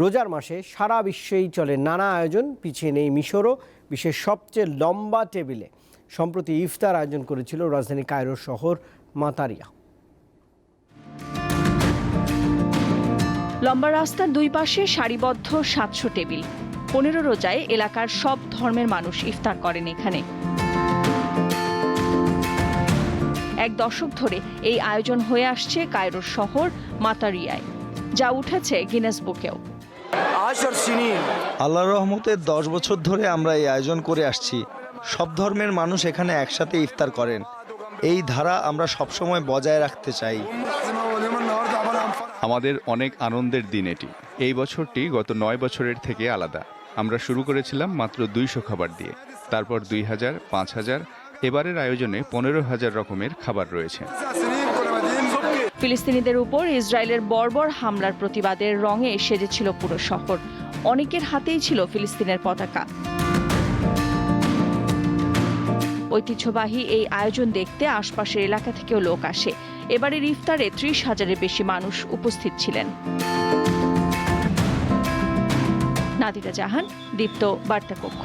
রোজার মাসে সারা বিশ্বেই চলে নানা আয়োজন, পিছিয়ে নেই মিশরও, বিশ্বের সবচেয়ে লম্বা টেবিলে। সম্প্রতি ইফতার আয়োজন করেছিল রাজধানী কায়রোর শহর মাতারিয়া। লম্বা রাস্তার দুই পাশে সারিবদ্ধ সাতশো টেবিল। পনেরো রোজায় এলাকার সব ধর্মের মানুষ ইফতার করেন এখানে। এক দশক ধরে এই আয়োজন হয়ে আসছে কায়রোর শহর মাতারিয়ায়, যা উঠেছে গিনেস বুকেও আল্লাহ রহমতে দশ বছর ধরে আমরা এই আয়োজন করে আসছি। সব ধর্মের মানুষ এখানে একসাথে ইফতার করেন। এই ধারা আমরা সবসময় বজায় রাখতে চাই। আমাদের অনেক আনন্দের দিন এটি। এই বছরটি গত নয় বছরের থেকে আলাদা। আমরা শুরু করেছিলাম মাত্র দুইশো খাবার দিয়ে। তারপর দুই হাজার পাঁচ হাজার এবারের আয়োজনে পনেরো হাজার রকমের খাবার রয়েছে। ফিলিস্তিনিদের উপর ইসরায়েলের বর্বর হামলার প্রতিবাদের রঙে সেজেছিল পুরো শহর। অনেকের হাতেই ছিল ফিলিস্তিনের পতাকা। ঐতিহ্যবাহী এই আয়োজন দেখতে আশপাশের এলাকা থেকেও লোক আসে। এবারের ইফতারে ত্রিশ হাজারের বেশি মানুষ উপস্থিত ছিলেন। নাদিরা জাহান, দীপ্ত বার্তা কক্ষ